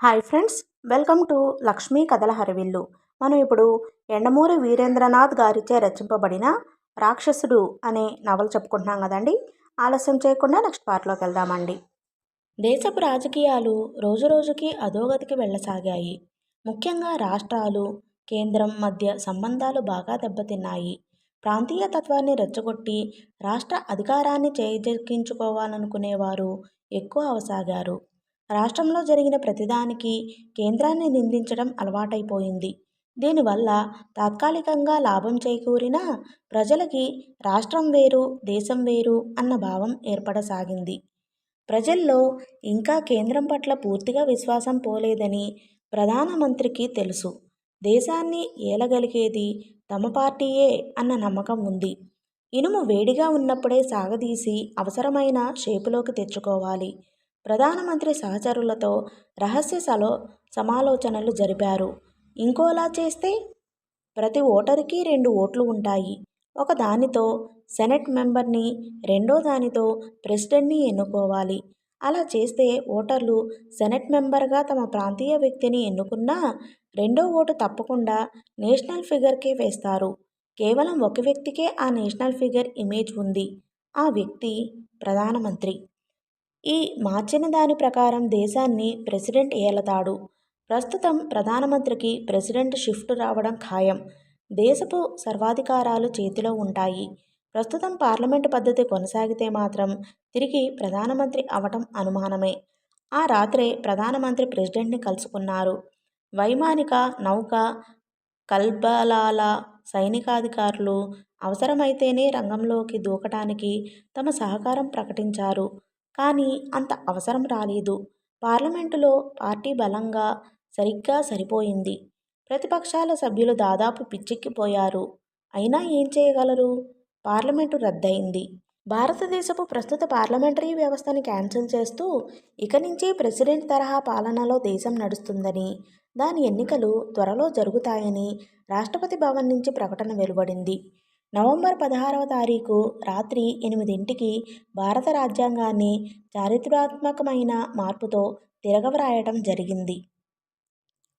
Hi friends welcome to Lakshmi కథల హరివిల్లు. మనం ఇప్పుడు ఎండమూరి వీరేంద్రనాథ్ గారిచే రచింపబడిన రాక్షసుడు అనే నవల చెప్పుకుంటున్నాం కదండి. ఆలస్యం చేయకుండా నెక్స్ట్ పార్ట్లోకి వెళ్దామండి. దేశపు రాజకీయాలు రోజురోజుకి అధోగతికి వెళ్ళసాగాయి. ముఖ్యంగా రాష్ట్రాలు కేంద్రం మధ్య సంబంధాలు బాగా దెబ్బతిన్నాయి. ప్రాంతీయ తత్వాన్ని రెచ్చగొట్టి రాష్ట్ర అధికారాన్ని చేజెక్కించుకోవాలనుకునేవారు ఎక్కువ అవసాగారు. రాష్ట్రంలో జరిగిన ప్రతిదానికి కేంద్రాన్ని నిందించడం అలవాటైపోయింది. దీనివల్ల తాత్కాలికంగా లాభం చేకూరినా ప్రజలకి రాష్ట్రం వేరు దేశం వేరు అన్న భావం ఏర్పడసాగింది. ప్రజల్లో ఇంకా కేంద్రం పట్ల పూర్తిగా విశ్వాసం పోలేదని ప్రధానమంత్రికి తెలుసు. దేశాన్ని ఏలగలిగేది తమ పార్టీయే అన్న నమ్మకం ఉంది. ఇనుము వేడిగా ఉన్నప్పుడే సాగదీసి అవసరమైన షేపులోకి తెచ్చుకోవాలి. ప్రధానమంత్రి సహచరులతో రహస్య సలో సమాలోచనలు జరిపారు. ఇంకోలా చేస్తే ప్రతి ఓటరికి రెండు ఓట్లు ఉంటాయి. ఒక దానితో సెనెట్ మెంబర్ని రెండో దానితో ప్రెసిడెంట్ని ఎన్నుకోవాలి. అలా చేస్తే ఓటర్లు సెనెట్ మెంబర్గా తమ ప్రాంతీయ వ్యక్తిని ఎన్నుకున్నా రెండో ఓటు తప్పకుండా నేషనల్ ఫిగర్కే వేస్తారు. కేవలం ఒక వ్యక్తికే ఆ నేషనల్ ఫిగర్ ఇమేజ్ ఉంది. ఆ వ్యక్తి ప్రధానమంత్రి ఈ మార్చిన దాని ప్రకారం దేశాన్ని ప్రెసిడెంట్ ఏలతాడు. ప్రస్తుతం ప్రధానమంత్రికి ప్రెసిడెంట్ షిఫ్ట్ రావడం ఖాయం. దేశపు సర్వాధికారాలు చేతిలో ఉంటాయి. ప్రస్తుతం పార్లమెంటు పద్ధతి కొనసాగితే మాత్రం తిరిగి ప్రధానమంత్రి అవటం అనుమానమే. ఆ రాత్రే ప్రధానమంత్రి ప్రెసిడెంట్ని కలుసుకున్నారు. వైమానిక నౌక కల్బలాల సైనికాధికారులు అవసరమైతేనే రంగంలోకి దూకటానికి తమ సహకారం ప్రకటించారు. కానీ అంత అవసరం రాలేదు. పార్లమెంటులో పార్టీ బలంగా సరిగ్గా సరిపోయింది. ప్రతిపక్షాల సభ్యులు దాదాపు పిచ్చెక్కిపోయారు. అయినా ఏం చేయగలరు? పార్లమెంటు రద్దయింది. భారతదేశపు ప్రస్తుత పార్లమెంటరీ వ్యవస్థను క్యాన్సిల్ చేస్తూ ఇక నుంచి ప్రెసిడెంట్ తరహా పాలనలో దేశం నడుస్తుందని దాని ఎన్నికలు త్వరలో జరుగుతాయని రాష్ట్రపతి భవన్ నుంచి ప్రకటన వెలువడింది. నవంబర్ పదహారవ తారీఖు రాత్రి ఎనిమిదింటికి భారత రాజ్యాంగాన్ని చారిత్రాత్మకమైన మార్పుతో తిరగవ్రాయటం జరిగింది.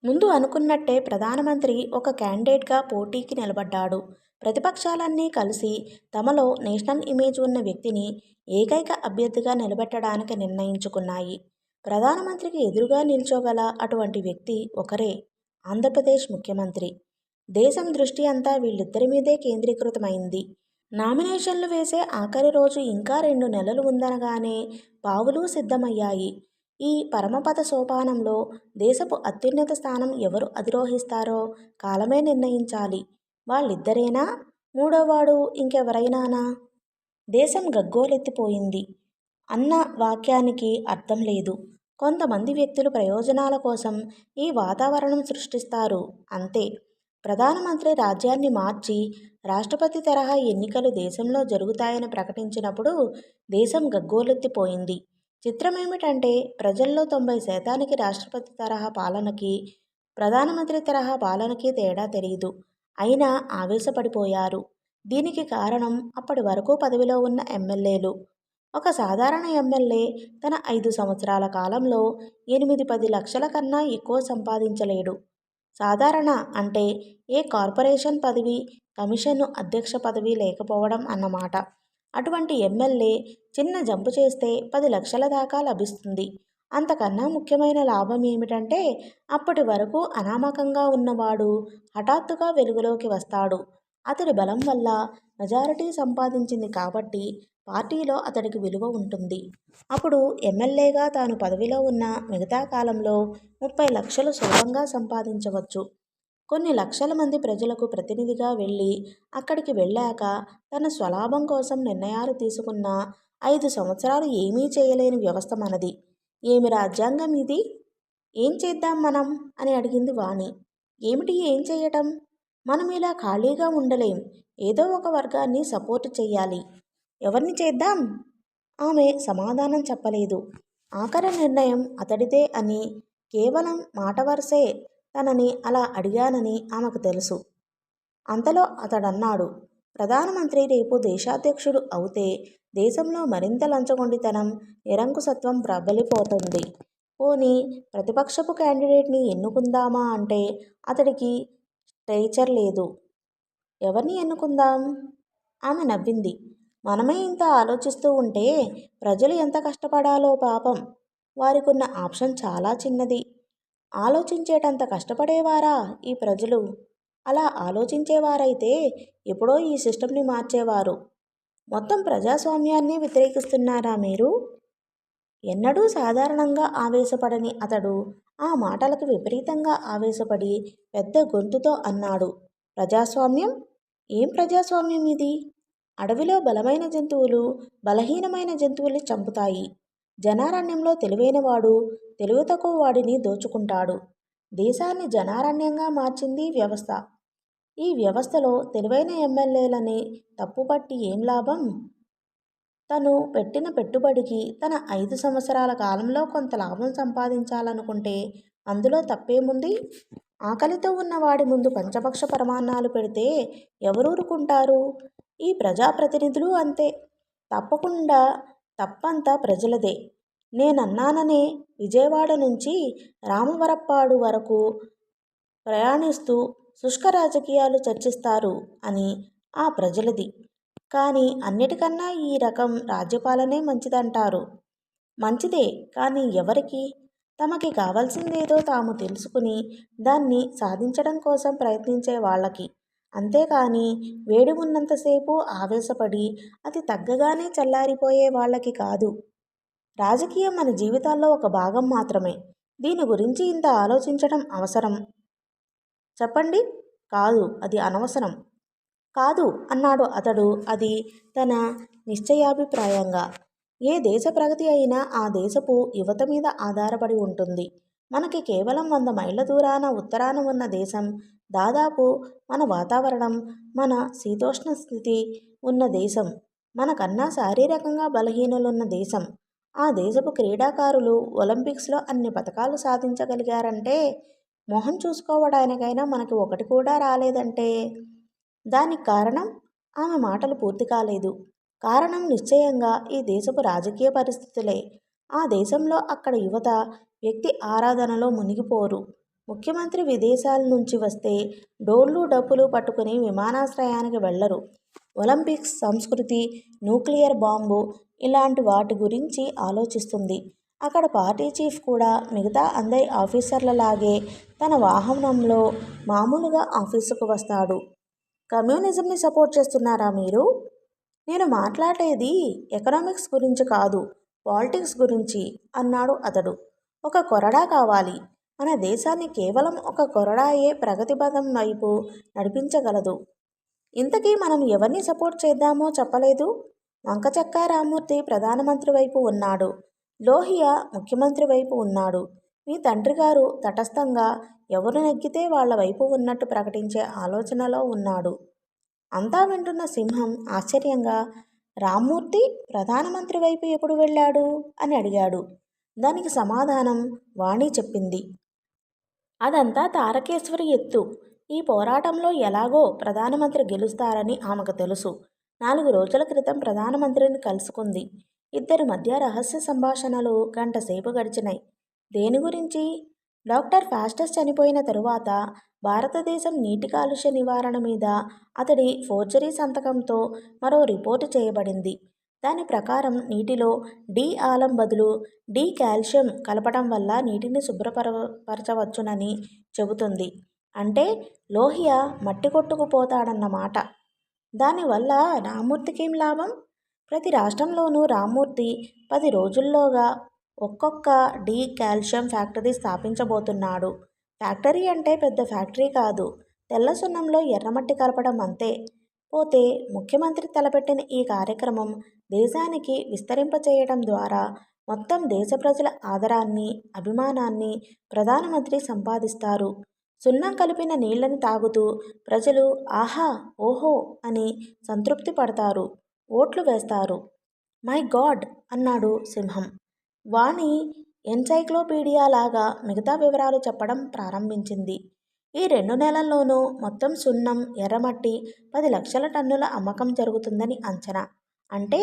ముందు అనుకున్నట్టే ప్రధానమంత్రి ఒక క్యాండిడేట్గా పోటీకి నిలబడ్డాడు. ప్రతిపక్షాలన్నీ కలిసి తమలో నేషనల్ ఇమేజ్ ఉన్న వ్యక్తిని ఏకైక అభ్యర్థిగా నిలబెట్టడానికి నిర్ణయించుకున్నాయి. ప్రధానమంత్రికి ఎదురుగా నిల్చోగల అటువంటి వ్యక్తి ఒకరే ఆంధ్రప్రదేశ్ ముఖ్యమంత్రి. దేశం దృష్టి అంతా వీళ్ళిద్దరి మీదే కేంద్రీకృతమైంది. నామినేషన్లు వేసే ఆఖరి రోజు ఇంకా రెండు నెలలు ఉందనగానే పావులు సిద్ధమయ్యాయి. ఈ పరమపద సోపానంలో దేశపు అత్యున్నత స్థానం ఎవరు అధిరోహిస్తారో కాలమే నిర్ణయించాలి. వాళ్ళిద్దరేనా? మూడోవాడు ఇంకెవరైనానా? దేశం గగ్గోలెత్తిపోయింది. అన్న వాక్యానికి అర్థం లేదు. కొంతమంది వ్యక్తులు ప్రయోజనాల కోసం ఈ వాతావరణం సృష్టిస్తారు. అంతే. ప్రధానమంత్రి రాజ్యాన్ని మార్చి రాష్ట్రపతి తరహా ఎన్నికలు దేశంలో జరుగుతాయని ప్రకటించినప్పుడు దేశం గగ్గోలెత్తిపోయింది. చిత్రమేమిటంటే ప్రజల్లో తొంభై శాతానికి రాష్ట్రపతి తరహా పాలనకి ప్రధానమంత్రి తరహా పాలనకి తేడా తెలియదు అయినా ఆవేశపడిపోయారు. దీనికి కారణం అప్పటి వరకు పదవిలో ఉన్న ఎమ్మెల్యేలు. ఒక సాధారణ ఎమ్మెల్యే తన ఐదు సంవత్సరాల కాలంలో ఎనిమిది పది లక్షల కన్నా ఎక్కువ సంపాదించలేడు. సాధారణ అంటే ఏ కార్పొరేషన్ పదవి కమిషన్ను అధ్యక్ష పదవి లేకపోవడం అన్నమాట. అటువంటి ఎమ్మెల్యే చిన్న జంపు చేస్తే పది లక్షల దాకా లభిస్తుంది. అంతకన్నా ముఖ్యమైన లాభం ఏమిటంటే అప్పటి వరకు అనామకంగా ఉన్నవాడు హఠాత్తుగా వెలుగులోకి వస్తాడు. అతడి బలం వల్ల మెజారిటీ సంపాదించింది కాబట్టి పార్టీలో అతడికి విలువ ఉంటుంది. అప్పుడు ఎమ్మెల్యేగా తాను పదవిలో ఉన్న మిగతా కాలంలో ముప్పై లక్షలు సులభంగా సంపాదించవచ్చు. కొన్ని లక్షల మంది ప్రజలకు ప్రతినిధిగా వెళ్ళి అక్కడికి వెళ్ళాక తన స్వలాభం కోసం నిర్ణయాలు తీసుకున్న ఐదు సంవత్సరాలు ఏమీ చేయలేని వ్యవస్థ మనది. ఏమి రాజ్యాంగం ఇది? ఏం చేద్దాం మనం? అని అడిగింది వాణి. ఏమిటి? ఏం చేయటం? మనం ఇలా ఖాళీగా ఉండలేం. ఏదో ఒక వర్గాన్ని సపోర్ట్ చెయ్యాలి. ఎవరిని చేద్దాం? ఆమె సమాధానం చెప్పలేదు. ఆఖరి నిర్ణయం అతడిదే అని కేవలం మాట వరసే తనని అలా అడిగానని ఆమెకు తెలుసు. అంతలో అతడన్నాడు. ప్రధానమంత్రి రేపు దేశాధ్యక్షుడు అవుతే దేశంలో మరింత లంచగొండితనం నిరంకుశత్వం ప్రబలిపోతుంది. పోనీ ప్రతిపక్షపు క్యాండిడేట్ని ఎన్నుకుందామా అంటే అతడికి టీచర్ లేదు. ఎవరిని ఎన్నుకుందాం? ఆమె నవ్వింది. మనమే ఇంత ఆలోచిస్తూ ఉంటే ప్రజలు ఎంత కష్టపడాలో పాపం. వారికున్న ఆప్షన్ చాలా చిన్నది. ఆలోచించేటంత కష్టపడేవారా ఈ ప్రజలు? అలా ఆలోచించేవారైతే ఎప్పుడో ఈ సిస్టమ్ని మార్చేవారు. మొత్తం ప్రజాస్వామ్యాన్ని వ్యతిరేకిస్తున్నారా మీరు? ఎన్నడూ సాధారణంగా ఆవేశపడని అతడు ఆ మాటలకు విపరీతంగా ఆవేశపడి పెద్ద గొంతుతో అన్నాడు. ప్రజాస్వామ్యం? ఏం ప్రజాస్వామ్యం ఇది? అడవిలో బలమైన జంతువులు బలహీనమైన జంతువుల్ని చంపుతాయి. జనారణ్యంలో తెలివైనవాడు తెలివి తక్కువ వాడిని దోచుకుంటాడు. దేశాన్ని జనారణ్యంగా మార్చింది వ్యవస్థ. ఈ వ్యవస్థలో తెలివైన ఎమ్మెల్యేలని తప్పుపట్టి ఏం లాభం? తను పెట్టిన పెట్టుబడికి తన ఐదు సంవత్సరాల కాలంలో కొంత లాభం సంపాదించాలనుకుంటే అందులో తప్పేముంది? ఆకలితో ఉన్నవాడి ముందు పంచపక్ష పరమాన్నాలు పెడితే ఎవరూరుకుంటారు? ఈ ప్రజాప్రతినిధులు అంతే. తప్పకుండా తప్పంతా ప్రజలదే. నేనన్నాననే విజయవాడ నుంచి రామవరప్పాడు వరకు ప్రయాణిస్తూ శుష్క రాజకీయాలు చర్చిస్తారు అని ఆ ప్రజలది. కానీ అన్నిటికన్నా ఈ రకం రాజ్యపాలనే మంచిదంటారు. మంచిదే కానీ ఎవరికి? తమకి కావాల్సిందేదో తాము తెలుసుకుని దాన్ని సాధించడం కోసం ప్రయత్నించే వాళ్ళకి. అంతేకాని వేడి ఉన్నంతసేపు ఆవేశపడి అది తగ్గగానే చల్లారిపోయే వాళ్ళకి కాదు. రాజకీయం మన జీవితాల్లో ఒక భాగం మాత్రమే. దీని గురించి ఇంత ఆలోచించడం అవసరం. చెప్పండి? కాదు అది అనవసరం. కాదు అన్నాడు అతడు. అది తన నిశ్చయాభిప్రాయంగా. ఏ దేశ ప్రగతి అయినా ఆ దేశపు యువత మీద ఆధారపడి ఉంటుంది. మనకి కేవలం వంద మైళ్ళ దూరాన ఉత్తరాన ఉన్న దేశం దాదాపు మన వాతావరణం మన శీతోష్ణ స్థితి ఉన్న దేశం మనకన్నా శారీరకంగా బలహీనులున్న దేశం. ఆ దేశపు క్రీడాకారులు ఒలింపిక్స్లో అన్ని పథకాలు సాధించగలిగారంటే మొహం చూసుకోవడానికైనా మనకి ఒకటి కూడా రాలేదంటే దానికి కారణం ఆమె మాటలు పూర్తి కాలేదు. కారణం నిశ్చయంగా ఈ దేశపు రాజకీయ పరిస్థితులే. ఆ దేశంలో అక్కడ యువత వ్యక్తి ఆరాధనలో మునిగిపోరు. ముఖ్యమంత్రి విదేశాల నుంచి వస్తే డోళ్ళు డప్పులు పట్టుకుని విమానాశ్రయానికి వెళ్ళరు. ఒలింపిక్స్ సంస్కృతి న్యూక్లియర్ బాంబు ఇలాంటి వాటి గురించి ఆలోచిస్తుంది. అక్కడ పార్టీ చీఫ్ కూడా మిగతా అందరి ఆఫీసర్లలాగే తన వాహనంలో మామూలుగా ఆఫీసుకు వస్తాడు. కమ్యూనిజంని సపోర్ట్ చేస్తున్నారా మీరు? నేను మాట్లాడేది ఎకనామిక్స్ గురించి కాదు పాలిటిక్స్ గురించి అన్నాడు అతడు. ఒక కొరడా కావాలి. మన దేశాన్ని కేవలం ఒక కొరడాయే ప్రగతి పథం వైపు నడిపించగలదు. ఇంతకీ మనం ఎవరిని సపోర్ట్ చేద్దామో చెప్పలేదు? వంకచక్క రామూర్తి ప్రధానమంత్రి వైపు ఉన్నాడు. లోహియా ముఖ్యమంత్రి వైపు ఉన్నాడు. మీ తండ్రి గారు తటస్థంగా ఎవరు నెగ్గితే వాళ్ళ వైపు ఉన్నట్టు ప్రకటించే ఆలోచనలో ఉన్నాడు. అంతా వింటున్న సింహం ఆశ్చర్యంగా రామ్మూర్తి ప్రధానమంత్రి వైపు ఎప్పుడు వెళ్ళాడు? అని అడిగాడు. దానికి సమాధానం వాణి చెప్పింది. అదంతా తారకేశ్వరి ఎత్తు. ఈ పోరాటంలో ఎలాగో ప్రధానమంత్రి గెలుస్తారని ఆమెకు తెలుసు. నాలుగు రోజుల క్రితం ప్రధానమంత్రిని కలుసుకుంది. ఇద్దరి మధ్య రహస్య సంభాషణలు గంటసేపు గడిచినాయి. దేని గురించి? డాక్టర్ ఫాస్టస్ చనిపోయిన తరువాత భారతదేశం నీటి కాలుష్య నివారణ మీద అతడి ఫోర్జరీ సంతకంతో మరో రిపోర్టు చేయబడింది. దాని ప్రకారం నీటిలో డి ఆలం బదులు డి కాల్షియం కలపడం వల్ల నీటిని శుభ్రపరపరచవచ్చునని చెబుతుంది. అంటే లోహియా మట్టి కొట్టుకుపోతాడన్నమాట. దానివల్ల రామ్మూర్తికేం లాభం? ప్రతి రాష్ట్రంలోనూ రామ్మూర్తి పది రోజుల్లోగా ఒక్కొక్క డీ కాల్షియం ఫ్యాక్టరీ స్థాపించబోతున్నాడు. ఫ్యాక్టరీ అంటే పెద్ద ఫ్యాక్టరీ కాదు. తెల్ల సున్నంలో ఎర్రమట్టి కలపడం అంతే. పోతే ముఖ్యమంత్రి తలపెట్టిన ఈ కార్యక్రమం దేశానికి విస్తరింపచేయడం ద్వారా మొత్తం దేశ ప్రజల ఆదరాన్ని అభిమానాన్ని ప్రధానమంత్రి సంపాదిస్తారు. సున్నం కలిపిన నీళ్ళను తాగుతూ ప్రజలు ఆహా ఓహో అని సంతృప్తి పడతారు. ఓట్లు వేస్తారు. మై గాడ్ అన్నాడు సింహం. వాణి ఎన్సైక్లోపీడియా లాగా మిగతా వివరాలు చెప్పడం ప్రారంభించింది. ఈ రెండు నెలల్లోనూ మొత్తం సున్నం ఎర్రమట్టి పది లక్షల టన్నుల అమ్మకం జరుగుతుందని అంచనా. అంటే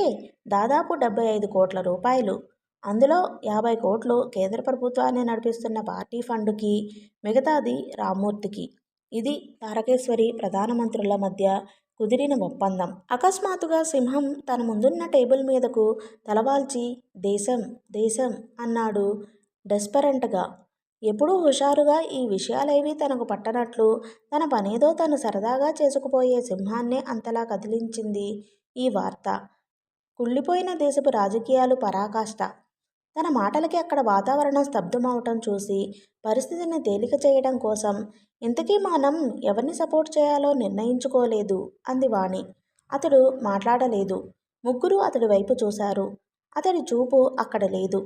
దాదాపు డెబ్బై ఐదు కోట్ల రూపాయలు. అందులో యాభై కోట్లు కేంద్ర ప్రభుత్వాన్ని నడిపిస్తున్న పార్టీ ఫండుకి మిగతాది రామ్మూర్తికి. ఇది తారకేశ్వరి ప్రధానమంత్రుల మధ్య కుదిరిన ఒప్పందం. అకస్మాత్తుగా సింహం తన ముందున్న టేబుల్ మీదకు తలవాల్చి దేశం దేశం అన్నాడు డెస్పరెంట్గా. ఎప్పుడూ హుషారుగా ఈ విషయాలేవి తనకు పట్టనట్లు తన పనేదో తను సరదాగా చేసుకుపోయే సింహాన్నే అంతలా కదిలించింది ఈ వార్త. కుళ్ళిపోయిన దేశపు రాజకీయాలు పరాకాష్ట. తన మాటలకి అక్కడ వాతావరణం స్తబ్దమవటం చూసి పరిస్థితిని తేలిక చేయడం కోసం ఇంతకీ మనం ఎవరిని సపోర్ట్ చేయాలో నిర్ణయించుకోలేదు అంది వాణి. అతడు మాట్లాడలేదు. ముగ్గురు అతడి వైపు చూశారు. అతడి చూపు అక్కడ లేదు.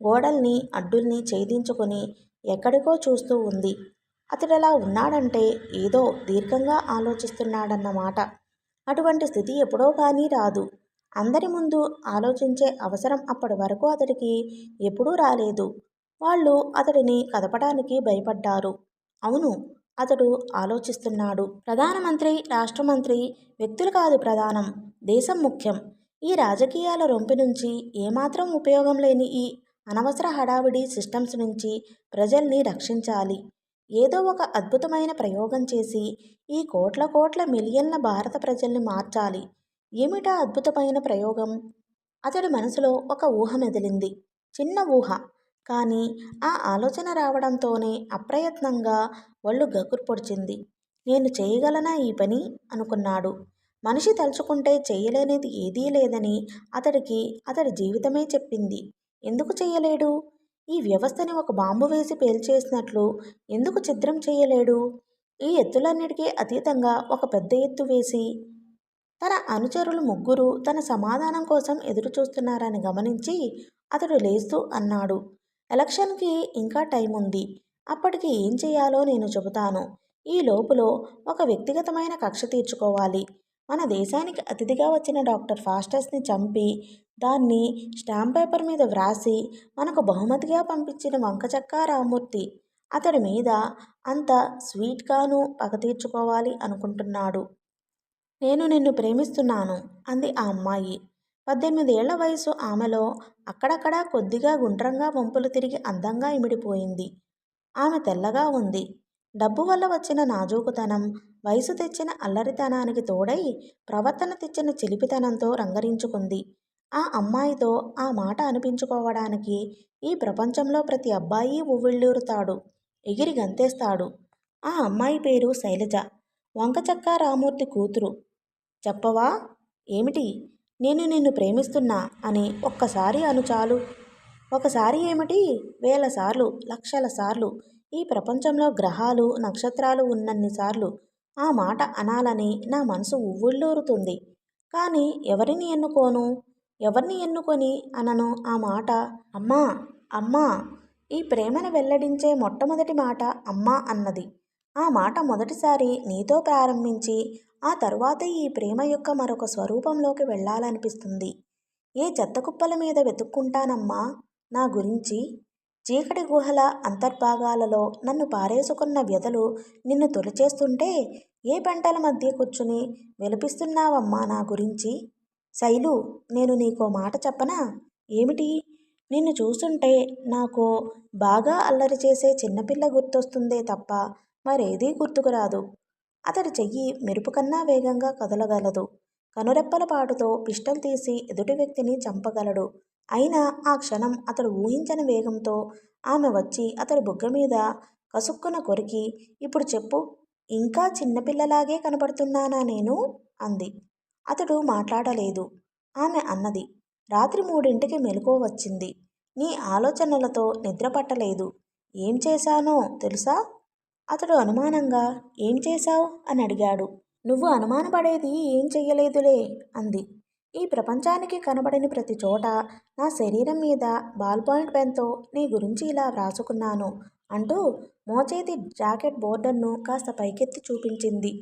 గోడల్ని అడ్డుల్ని ఛేదించుకొని ఎక్కడికో చూస్తూ ఉంది. అతడలా ఉన్నాడంటే ఏదో దీర్ఘంగా ఆలోచిస్తున్నాడన్నమాట. అటువంటి స్థితి ఎప్పుడో కానీ రాదు. అందరి ముందు ఆలోచించే అవసరం అప్పటి వరకు అతడికి ఎప్పుడూ రాలేదు. వాళ్ళు అతడిని కదపడానికి భయపడ్డారు. అవును అతడు ఆలోచిస్తున్నాడు. ప్రధానమంత్రి రాష్ట్ర మంత్రి వ్యక్తులు కాదు ప్రధానం దేశం ముఖ్యం. ఈ రాజకీయాల రొంపి నుంచి ఏమాత్రం ఉపయోగం లేని ఈ అనవసర హడావిడి సిస్టమ్స్ నుంచి ప్రజల్ని రక్షించాలి. ఏదో ఒక అద్భుతమైన ప్రయోగం చేసి ఈ కోట్ల కోట్ల మిలియన్ల భారత ప్రజల్ని మార్చాలి. ఏమిటా అద్భుతమైన ప్రయోగం? అతడి మనసులో ఒక ఊహ మెదిలింది. చిన్న ఊహ. కానీ ఆ ఆలోచన రావడంతోనే అప్రయత్నంగా ఒళ్ళు గగురు పొడిచింది. నేను చేయగలనా ఈ పని? అనుకున్నాడు. మనిషి తలుచుకుంటే చేయలేనిది ఏదీ లేదని అతడికి అతడి జీవితమే చెప్పింది. ఎందుకు చేయలేడు? ఈ వ్యవస్థని ఒక బాంబు వేసి పేల్చేసినట్లు ఎందుకు ఛిద్రం చేయలేడు? ఈ ఎత్తులన్నిటికీ అతీతంగా ఒక పెద్ద ఎత్తు వేసి తన అనుచరులు ముగ్గురు తన సమాధానం కోసం ఎదురు చూస్తున్నారని గమనించి అతడు లేస్తూ అన్నాడు. ఎలక్షన్కి ఇంకా టైం ఉంది అప్పటికి ఏం చేయాలో నేను చెబుతాను. ఈ లోపులో ఒక వ్యక్తిగతమైన కక్ష తీర్చుకోవాలి. మన దేశానికి అతిథిగా వచ్చిన డాక్టర్ ఫాస్టస్ని చంపి దాన్ని స్టాంప్ పేపర్ మీద వ్రాసి మనకు బహుమతిగా పంపించిన వంకచక్కా రామూర్తి అతడి మీద అంత స్వీట్గాను పగ తీర్చుకోవాలి అనుకుంటున్నాడు. నేను నిన్ను ప్రేమిస్తున్నాను అంది ఆ అమ్మాయి. పద్దెనిమిదేళ్ళ వయసు ఆమెలో అక్కడక్కడ కొద్దిగా గుండ్రంగా వంపులు తిరిగి అందంగా ఇమిడిపోయింది. ఆమె తెల్లగా ఉంది. డబ్బు వల్ల వచ్చిన నాజూకుతనం వయసు తెచ్చిన అల్లరితనానికి తోడై ప్రవర్తన తెచ్చిన చిలిపితనంతో రంగరించుకుంది. ఆ అమ్మాయితో ఆ మాట అనిపించుకోవడానికి ఈ ప్రపంచంలో ప్రతి అబ్బాయి ఉవ్విళ్ళూరుతాడు ఎగిరి గంతేస్తాడు. ఆ అమ్మాయి పేరు శైలజ. వంకచక్క రామూర్తి కూతురు. చెప్పవా? ఏమిటి? నేను నిన్ను ప్రేమిస్తున్నా అని ఒక్కసారి అనుచాలు ఒకసారి ఏమిటి? వేల సార్లు లక్షల సార్లు ఈ ప్రపంచంలో గ్రహాలు నక్షత్రాలు ఉన్నన్నిసార్లు ఆ మాట అనాలని నా మనసు ఉవ్వుళ్ళూరుతుంది. కానీ ఎవరిని ఎన్నుకోను? ఎవరిని ఎన్నుకొని అనను ఆ మాట? అమ్మా! అమ్మా! ఈ ప్రేమను వెల్లడించే మొట్టమొదటి మాట అమ్మా అన్నది. ఆ మాట మొదటిసారి నీతో ప్రారంభించి ఆ తరువాత ఈ ప్రేమ యొక్క మరొక స్వరూపంలోకి వెళ్ళాలనిపిస్తుంది. ఏ చెత్త కుప్పల మీద వెతుక్కుంటానమ్మా? నా గురించి చీకటి గుహల అంతర్భాగాలలో నన్ను పారేసుకున్న వ్యధలు నిన్ను తొలిచేస్తుంటే ఏ పంటల మధ్య కూర్చుని విలపిస్తున్నావమ్మా నా గురించి? శైలు నేను నీకో మాట చెప్పనా? ఏమిటి? నిన్ను చూస్తుంటే నాకు బాగా అల్లరి చేసే చిన్నపిల్ల గుర్తొస్తుందే తప్ప మరేదీ గుర్తుకురాదు అతడి చెయ్యి మెరుపు కన్నా వేగంగా కదలగలదు. కనురెప్పల పాటుతో పిస్టల్ తీసి ఎదుటి వ్యక్తిని చంపగలడు. అయినా ఆ క్షణం అతడు ఊహించని వేగంతో ఆమె వచ్చి అతడి బుగ్గ మీద కసుక్కున కొరికి ఇప్పుడు చెప్పు ఇంకా చిన్నపిల్లలాగే కనపడుతున్నానా నేను? అంది. అతడు మాట్లాడలేదు. ఆమె అన్నది. రాత్రి మూడింటికి మెలకువ వచ్చింది. నీ ఆలోచనలతో నిద్ర పట్టలేదు. ఏం చేశానో తెలుసా? అతడు అనుమానంగా ఏం చేశావు? అని అడిగాడు. నువ్వు అనుమానపడేది ఏం చెయ్యలేదులే అంది. ఈ ప్రపంచానికి కనబడని ప్రతి చోట నా శరీరం మీద బాల్ పాయింట్ పెన్తో నీ గురించి ఇలా వ్రాసుకున్నాను అంటూ మోచేతి జాకెట్ బోర్డర్ను కాస్త పైకెత్తి చూపించింది.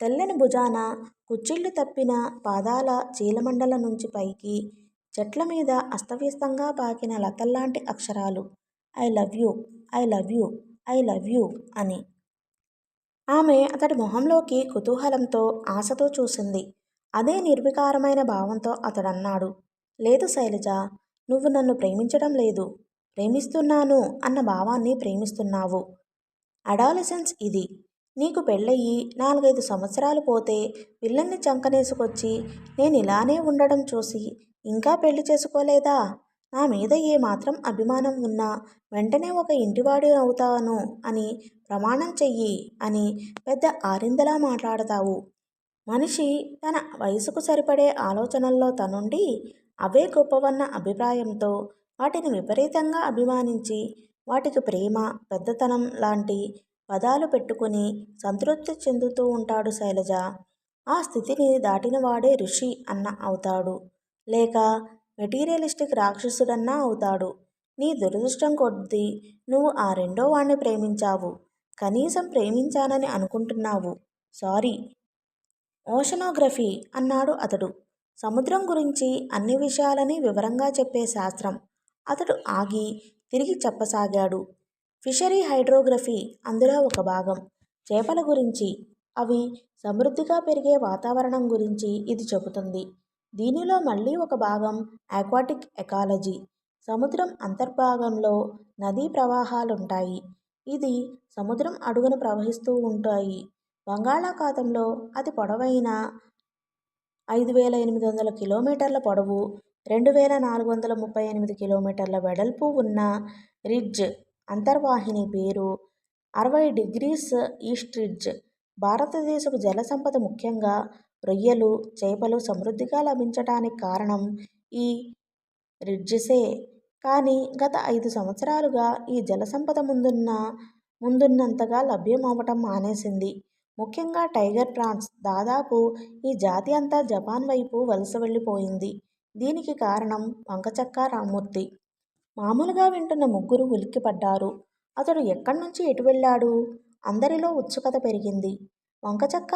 తెల్లని భుజాన కుచ్చిళ్ళు తప్పిన పాదాల చీలమండల నుంచి పైకి చెట్ల మీద అస్తవ్యస్తంగా పాకిన లతల్లాంటి అక్షరాలు. I love you I love you I love you అని. ఆమె అతడి మొహంలోకి కుతూహలంతో ఆశతో చూసింది. అదే నిర్వికారమైన భావంతో అతడన్నాడు. లేదు శైలజ నువ్వు నన్ను ప్రేమించడం లేదు. ప్రేమిస్తున్నాను అన్న భావాన్ని ప్రేమిస్తున్నావు. అడాలసెన్స్ ఇది. నీకు పెళ్ళయి నాలుగైదు సంవత్సరాలు పోతే పిల్లల్ని చంకనేసుకొచ్చి నేను ఇలానే ఉండడం చూసి ఇంకా పెళ్ళి చేసుకోలేదా? నా మీద ఏ మాత్రం అభిమానం ఉన్నా వెంటనే ఒక ఇంటివాడి అవుతాను అని ప్రమాణం చెయ్యి అని పెద్ద ఆరిందలా మాట్లాడతావు. మనిషి తన వయసుకు సరిపడే ఆలోచనల్లో తనుండి అవే గొప్పవన్న అభిప్రాయంతో వాటిని విపరీతంగా అభిమానించి వాటికి ప్రేమ పెద్దతనం లాంటి పదాలు పెట్టుకుని సంతృప్తి చెందుతూ ఉంటాడు శైలజ. ఆ స్థితిని దాటినవాడే ఋషి అన్న అవుతాడు. లేక మెటీరియలిస్టిక్ రాక్షసుడన్నా అవుతాడు. నీ దురదృష్టం కొద్దీ నువ్వు ఆ రెండో వాణ్ణి ప్రేమించావు. కనీసం ప్రేమించానని అనుకుంటున్నావు. సారీ. ఓషనోగ్రఫీ అన్నాడు అతడు. సముద్రం గురించి అన్ని విషయాలని వివరంగా చెప్పే శాస్త్రం. అతడు ఆగి తిరిగి చెప్పసాగాడు. ఫిషరీ హైడ్రోగ్రఫీ అందులో ఒక భాగం. చేపల గురించి అవి సమృద్ధిగా పెరిగే వాతావరణం గురించి ఇది చెబుతుంది. దీనిలో మళ్ళీ ఒక భాగం ఆక్వాటిక్ ఎకాలజీ సముద్రం అంతర్భాగంలో నదీ ప్రవాహాలుంటాయి. ఇది సముద్రం అడుగున ప్రవహిస్తూ ఉంటాయి. బంగాళాఖాతంలో అతి పొడవైన ఐదు వేల ఎనిమిది వందల కిలోమీటర్ల పొడవు రెండు వేల నాలుగు వందల ముప్పై ఎనిమిది కిలోమీటర్ల వెడల్పు ఉన్న రిడ్జ్ అంతర్వాహిని పేరు అరవై డిగ్రీస్ ఈస్ట్ రిడ్జ్. భారతదేశపు జల సంపద ముఖ్యంగా రొయ్యలు చేపలు సమృద్ధిగా లభించటానికి కారణం ఈ రిడ్జెసే. కానీ గత ఐదు సంవత్సరాలుగా ఈ జలసంపద ముందున్న ముందున్నంతగా లభ్యం అవ్వటం మానేసింది. ముఖ్యంగా టైగర్ ప్రాన్స్ దాదాపు ఈ జాతి అంతా జపాన్ వైపు వలస వెళ్ళిపోయింది. దీనికి కారణం వంకచక్క రామ్మూర్తి. మామూలుగా వింటున్న ముగ్గురు ఉలిక్కిపడ్డారు. అతడు ఎక్కడి నుంచి ఎటు వెళ్ళాడు? అందరిలో ఉత్సుకత పెరిగింది. వంకచక్క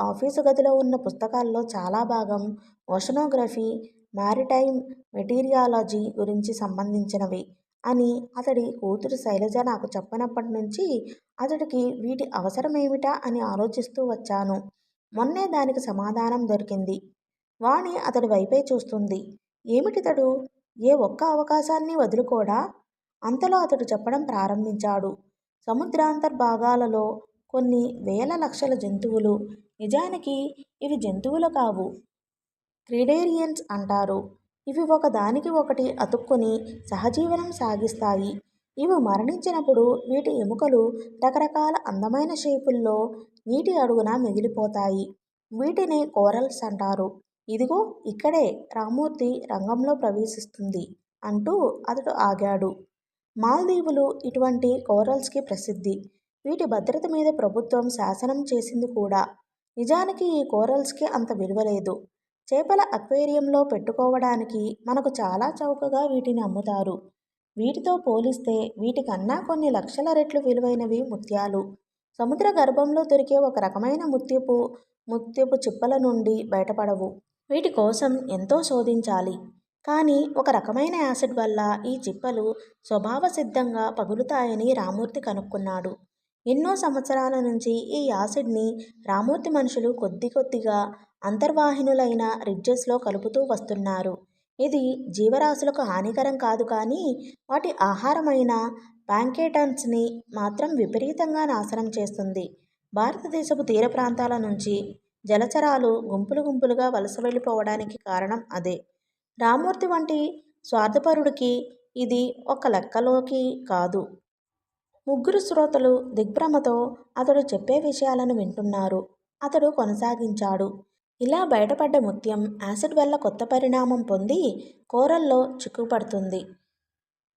ఆఫీసు గదిలో ఉన్న పుస్తకాల్లో చాలా భాగం ఓషనోగ్రఫీ మారిటైమ్ మెటీరియాలజీ గురించి సంబంధించినవి అని అతడి కూతురు శైలజ నాకు చెప్పినప్పటి నుంచి అతడికి వీటి అవసరమేమిటా అని ఆలోచిస్తూ వచ్చాను. మొన్నే దానికి సమాధానం దొరికింది. వాణి అతడి వైపే చూస్తుంది. ఏమిటితడు ఏ ఒక్క అవకాశాన్ని వదులుకోడా? అంతలో అతడు చెప్పడం ప్రారంభించాడు. సముద్రాంతర్భాగాలలో కొన్ని వేల లక్షల జంతువులు. నిజానికి ఇవి జంతువులు కావు. క్రిడేరియన్స్ అంటారు. ఇవి ఒకదానికి ఒకటి అతుక్కొని సహజీవనం సాగిస్తాయి. ఇవి మరణించినప్పుడు వీటి ఎముకలు రకరకాల అందమైన షేపుల్లో నీటి అడుగున మిగిలిపోతాయి. వీటిని కోరల్స్ అంటారు. ఇదిగో ఇక్కడే రామూర్తి రంగంలో ప్రవేశిస్తుంది అంటూ అతడు ఆగాడు. మాల్దీవులు ఇటువంటి కోరల్స్కి ప్రసిద్ధి. వీటి భద్రత మీద ప్రభుత్వం శాసనం చేసింది కూడా. నిజానికి ఈ కోరల్స్కి అంత విలువ లేదు. చేపల అక్వేరియంలో పెట్టుకోవడానికి మనకు చాలా చౌకగా వీటిని అమ్ముతారు. వీటితో పోలిస్తే వీటికన్నా కొన్ని లక్షల రెట్లు విలువైనవి ముత్యాలు. సముద్ర గర్భంలో దొరికే ఒక రకమైన ముత్యపు ముత్యపు చిప్పల నుండి బయటపడవు. వీటి కోసం ఎంతో శోధించాలి. కానీ ఒక రకమైన యాసిడ్ వల్ల ఈ చిప్పలు స్వభావసిద్ధంగా పగులుతాయని రామూర్తి కనుక్కున్నాడు. ఎన్నో సంవత్సరాల నుంచి ఈ యాసిడ్ని రామూర్తి మనుషులు కొద్ది కొద్దిగా అంతర్వాహినులైన రిడ్జెస్లో కలుపుతూ వస్తున్నారు. ఇది జీవరాశులకు హానికరం కాదు కానీ వాటి ఆహారమైన ప్యాంకేటన్స్ని మాత్రం విపరీతంగా నాశనం చేస్తుంది. భారతదేశపు తీర ప్రాంతాల నుంచి జలచరాలు గుంపులు గుంపులుగా వలస వెళ్ళిపోవడానికి కారణం అదే. రామూర్తి వంటి స్వార్థపరుడికి ఇది ఒక లెక్కలోకి కాదు. ముగ్గురు శ్రోతలు దిగ్భ్రమతో అతడు చెప్పే విషయాలను వింటున్నారు. అతడు కొనసాగించాడు. ఇలా బయటపడ్డ ముత్యం యాసిడ్ వల్ల కొత్త పరిణామం పొంది కోరల్లో చిక్కుపడుతుంది.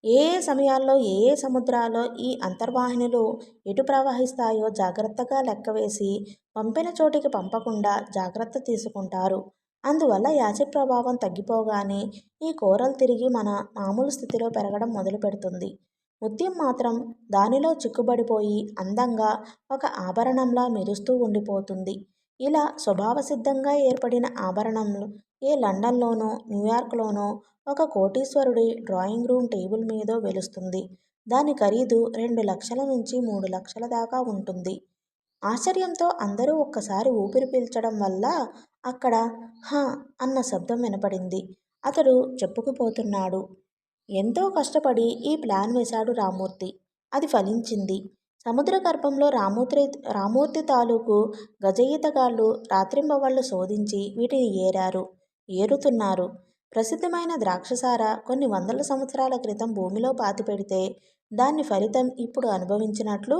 ఏ ఏ సమయాల్లో ఏ ఏ సముద్రాల్లో ఈ అంతర్వాహినులు ఎటు ప్రవహిస్తాయో జాగ్రత్తగా లెక్కవేసి పంపిన చోటికి పంపకుండా జాగ్రత్త తీసుకుంటారు. అందువల్ల యాసిడ్ ప్రభావం తగ్గిపోగానే ఈ కోరలు తిరిగి మన మామూలు స్థితిలో పెరగడం మొదలు పెడుతుంది ముత్యం మాత్రం దానిలో చిక్కుబడిపోయి అందంగా ఒక ఆభరణంలా మెరుస్తూ ఉండిపోతుంది. ఇలా స్వభావసిద్ధంగా ఏర్పడిన ఆభరణంలు ఏ లండన్లోనో న్యూయార్క్లోనో ఒక కోటీశ్వరుడి డ్రాయింగ్ రూమ్ టేబుల్ మీదో వెలుస్తుంది. దాని ఖరీదు రెండు లక్షల నుంచి మూడు లక్షల దాకా ఉంటుంది. ఆశ్చర్యంతో అందరూ ఒక్కసారి ఊపిరి పీల్చడం వల్ల అక్కడ హ అన్న శబ్దం వినపడింది. అతడు చెప్పుకుపోతున్నాడు. ఎంతో కష్టపడి ఈ ప్లాన్ వేశాడు రామూర్తి. అది ఫలించింది. సముద్ర గర్భంలో రామూర్తి రామూర్తి తాలూకు గజయితగాళ్ళు రాత్రింబవళ్ళు శోధించి వీటిని ఏరారు ఏరుతున్నారు. ప్రసిద్ధమైన ద్రాక్షసార కొన్ని వందల సంవత్సరాల క్రితం భూమిలో పాతిపెడితే దాని ఫలితం ఇప్పుడు అనుభవించినట్లు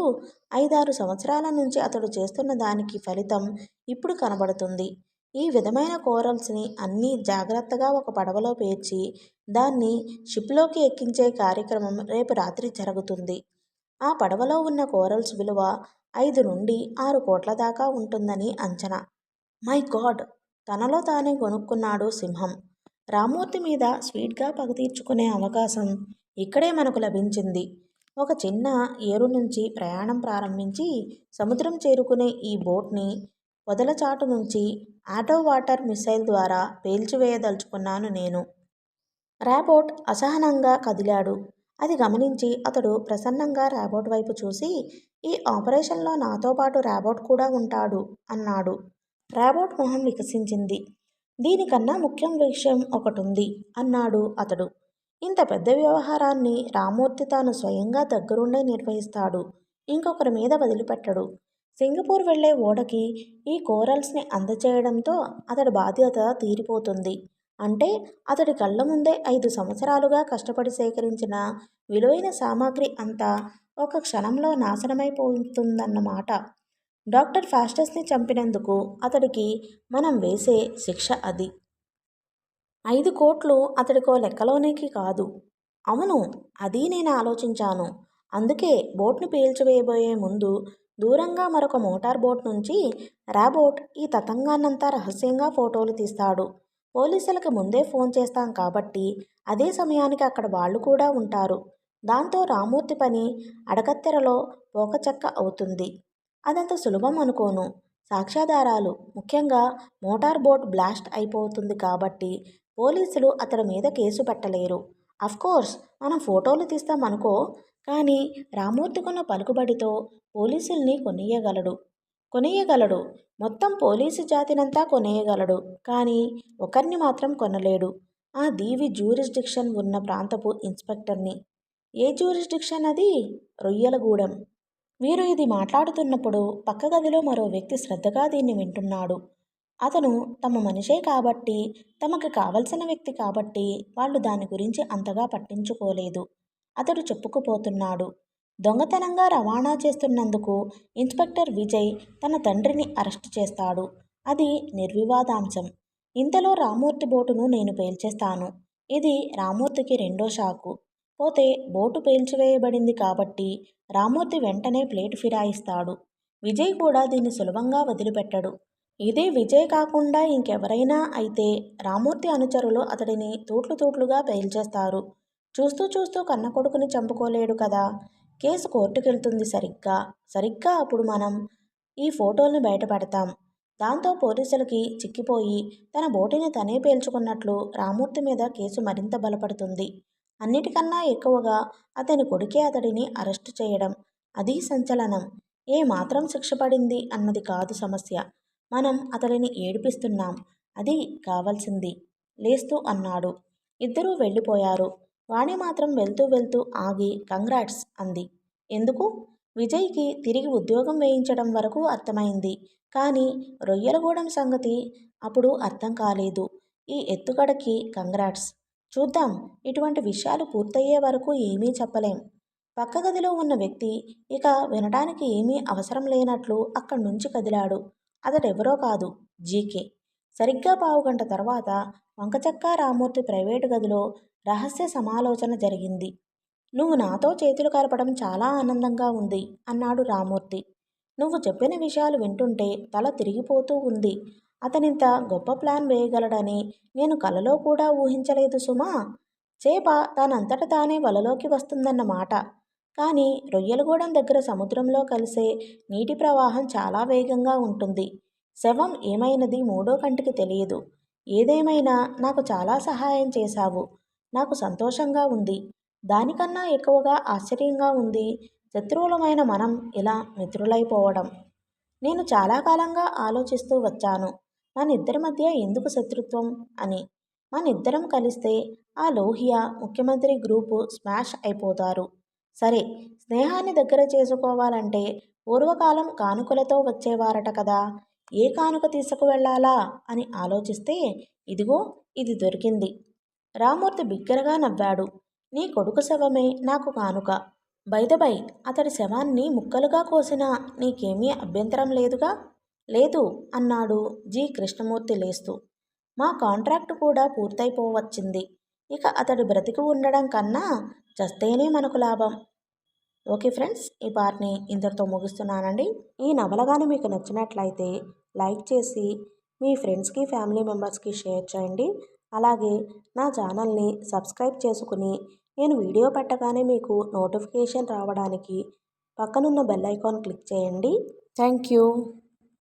ఐదారు సంవత్సరాల నుంచి అతడు చేస్తున్న దానికి ఫలితం ఇప్పుడు కనబడుతుంది. ఈ విధమైన కోరల్స్ని అన్నీ జాగ్రత్తగా ఒక పడవలో పేర్చి దాన్ని షిప్లోకి ఎక్కించే కార్యక్రమం రేపు రాత్రి జరుగుతుంది. ఆ పడవలో ఉన్న కోరల్స్ విలువ ఐదు నుండి ఆరు కోట్ల దాకా ఉంటుందని అంచనా. My God! తనలో తానే కొనుక్కున్నాడు సింహం. రామూర్తి మీద స్వీట్గా పగ తీర్చుకునే అవకాశం ఇక్కడే మనకు లభించింది. ఒక చిన్న ఏరు నుంచి ప్రయాణం ప్రారంభించి సముద్రం చేరుకునే ఈ బోట్ని వదలచాటు నుంచి ఆటో వాటర్ మిసైల్ ద్వారా పేల్చివేయదలుచుకున్నాను నేను. రాబోట్ అసహనంగా కదిలాడు. అది గమనించి అతడు ప్రసన్నంగా రాబోట్ వైపు చూసి ఈ ఆపరేషన్లో నాతో పాటు రాబోట్ కూడా ఉంటాడు అన్నాడు. రాబోట్ మొహం వికసించింది. దీనికన్నా ముఖ్యం విషయం ఒకటుంది అన్నాడు అతడు. ఇంత పెద్ద వ్యవహారాన్ని రామూర్తి తాను స్వయంగా దగ్గరుండే నిర్వహిస్తాడు. ఇంకొకరి మీద వదిలిపెట్టడు. సింగపూర్ వెళ్ళే ఓడకి ఈ కోరల్స్ని అందచేయడంతో అతడి బాధ్యత తీరిపోతుంది. అంటే అతడి కళ్ళ ముందే ఐదు సంవత్సరాలుగా కష్టపడి సేకరించిన విలువైన సామాగ్రి అంతా ఒక క్షణంలో నాశనమైపోతుందన్నమాట. డాక్టర్ ఫాస్టస్ని చంపినందుకు అతడికి మనం వేసే శిక్ష అది. ఐదు కోట్లు అతడికో లెక్కలోనికి కాదు. అవును అది నేను ఆలోచించాను అందుకే బోట్ను పీల్చివేయబోయే ముందు దూరంగా మరొక మోటార్ బోట్ నుంచి రాబోట్ ఈ తతంగాన్నంతా రహస్యంగా ఫోటోలు తీస్తాడు. పోలీసులకు ముందే ఫోన్ చేస్తాం కాబట్టి అదే సమయానికి అక్కడ వాళ్ళు కూడా ఉంటారు. దాంతో రామూర్తి పని అడకత్తెరలో పోకచెక్క అవుతుంది. అదంత సులభం అనుకోను. సాక్ష్యాధారాలు ముఖ్యంగా మోటార్ బోట్ బ్లాస్ట్ అయిపోతుంది కాబట్టి పోలీసులు అతడి మీద కేసు పెట్టలేరు. అఫ్కోర్స్ మనం ఫోటోలు తీస్తామనుకో కానీ రామూర్తికున్న పలుకుబడితో పోలీసుల్ని కొనియగలడు. కొనేయగలడు. మొత్తం పోలీసు జాతినంతా కొనేయగలడు. కానీ ఒకరిని మాత్రం కొనలేడు. ఆ దీవి జ్యూరిస్డిక్షన్ ఉన్న ప్రాంతపు ఇన్స్పెక్టర్ని. ఏ జ్యూరిస్డిక్షన్ అది? రొయ్యలగూడెం. వీరు ఇది మాట్లాడుతున్నప్పుడు పక్క గదిలో మరో వ్యక్తి శ్రద్ధగా దీన్ని వింటున్నాడు. అతను తమ మనిషే కాబట్టి తమకు కావలసిన వ్యక్తి కాబట్టి వాళ్ళు దాని గురించి అంతగా పట్టించుకోలేదు. అతడు చెప్పుకుపోతున్నాడు. దొంగతనంగా రవాణా చేస్తున్నందుకు ఇన్స్పెక్టర్ విజయ్ తన తండ్రిని అరెస్టు చేస్తాడు. అది నిర్వివాదాంశం. ఇంతలో రామూర్తి బోటును నేను పేల్చేస్తాను. ఇది రామూర్తికి రెండో షాకు. పోతే బోటు పేల్చివేయబడింది కాబట్టి రామూర్తి వెంటనే ప్లేటు ఫిరాయిస్తాడు. విజయ్ కూడా దీన్ని సులభంగా వదిలిపెట్టడు. ఇదే విజయ్ కాకుండా ఇంకెవరైనా అయితే రామూర్తి అనుచరులు అతడిని తూట్లు తూట్లుగా పేల్చేస్తారు. చూస్తూ చూస్తూ కన్న కొడుకుని చంపుకోలేడు కదా. కేసు కోర్టుకెళ్తుంది సరిగ్గా. సరిగ్గా అప్పుడు మనం ఈ ఫోటోల్ని బయటపెడతాం దాంతో పోలీసులకి చిక్కిపోయి తన బోటిని తనే పేల్చుకున్నట్లు రామూర్తి మీద కేసు మరింత బలపడుతుంది. అన్నిటికన్నా ఎక్కువగా అతని కొడుకే అతడిని అరెస్టు చేయడం. అది సంచలనం. ఏ మాత్రం శిక్ష పడింది అన్నది కాదు సమస్య. మనం అతడిని ఏడిపిస్తున్నాం. అది కావాల్సింది. లేస్తూ అన్నాడు. ఇద్దరూ వెళ్ళిపోయారు. వాణి మాత్రం వెళ్తూ వెళ్తూ ఆగి కంగ్రాట్స్ అంది. ఎందుకు? విజయ్కి తిరిగి ఉద్యోగం వేయించడం వరకు అర్థమైంది. కానీ రొయ్యలగూడెం సంగతి అప్పుడు అర్థం కాలేదు. ఈ ఎత్తుగడకి కంగ్రాట్స్. చూద్దాం ఇటువంటి విషయాలు పూర్తయ్యే వరకు ఏమీ చెప్పలేం. పక్క గదిలో ఉన్న వ్యక్తి ఇక వినడానికి ఏమీ అవసరం లేనట్లు అక్కడి నుంచి కదిలాడు. అతడెవరో కాదు జీకే. సరిగ్గా పావుగంట తర్వాత వంకచక్క రామూర్తి ప్రైవేటు గదిలో రహస్య సమాలోచన జరిగింది. నువ్వు నాతో చేతులు కలపడం చాలా ఆనందంగా ఉంది అన్నాడు రామూర్తి. నువ్వు చెప్పిన విషయాలు వింటుంటే తల తిరిగిపోతూ ఉంది. అతనింత గొప్ప ప్లాన్ వేయగలడని నేను కలలో కూడా ఊహించలేదు సుమా. చేప తనంతట తానే వలలోకి వస్తుందన్నమాట. కానీ రొయ్యలగూడెం దగ్గర సముద్రంలో కలిసే నీటి ప్రవాహం చాలా వేగంగా ఉంటుంది. శవం ఏమైనది మూడో కంటికి తెలియదు. ఏదేమైనా నాకు చాలా సహాయం చేశావు. నాకు సంతోషంగా ఉంది. దానికన్నా ఎక్కువగా ఆశ్చర్యంగా ఉంది శత్రువులమైన మనం ఇలా మిత్రులైపోవడం. నేను చాలా కాలంగా ఆలోచిస్తూ వచ్చాను. మన ఇద్దరి మధ్య ఎందుకు శత్రుత్వం? అని. మన ఇద్దరం కలిస్తే ఆ లోహియా ముఖ్యమంత్రి గ్రూపు స్మాష్ అయిపోతారు. సరే స్నేహాన్ని దగ్గర చేసుకోవాలంటే పూర్వకాలం కానుకలతో వచ్చేవారట కదా. ఏ కానుక తీసుకువెళ్ళాలా? అని ఆలోచిస్తే ఇదిగో ఇది దొరికింది. రామూర్తి బిగ్గరగా నవ్వాడు. నీ కొడుకు శవమే నాకు కానుక. బైదబై అతడి శవాన్ని ముక్కలుగా కోసినా నీకేమీ అభ్యంతరం లేదుగా? లేదు అన్నాడు జి. కృష్ణమూర్తి లేస్తూ. మా కాంట్రాక్ట్ కూడా పూర్తయిపోవచ్చింది. ఇక అతడు బ్రతికి ఉండడం కన్నా చస్తేనే మనకు లాభం. ఓకే ఫ్రెండ్స్ ఈ పార్ట్ని ఇంతటితో ముగిస్తున్నానండి. ఈ నవల కానీ మీకు నచ్చినట్లయితే లైక్ చేసి మీ ఫ్రెండ్స్కి ఫ్యామిలీ మెంబర్స్కి షేర్ చేయండి. అలాగే నా ఛానల్ని సబ్స్క్రైబ్ చేసుకుని నేను వీడియో పెట్టగానే మీకు నోటిఫికేషన్ రావడానికి పక్కనున్న బెల్ ఐకాన్ క్లిక్ చేయండి. Thank you.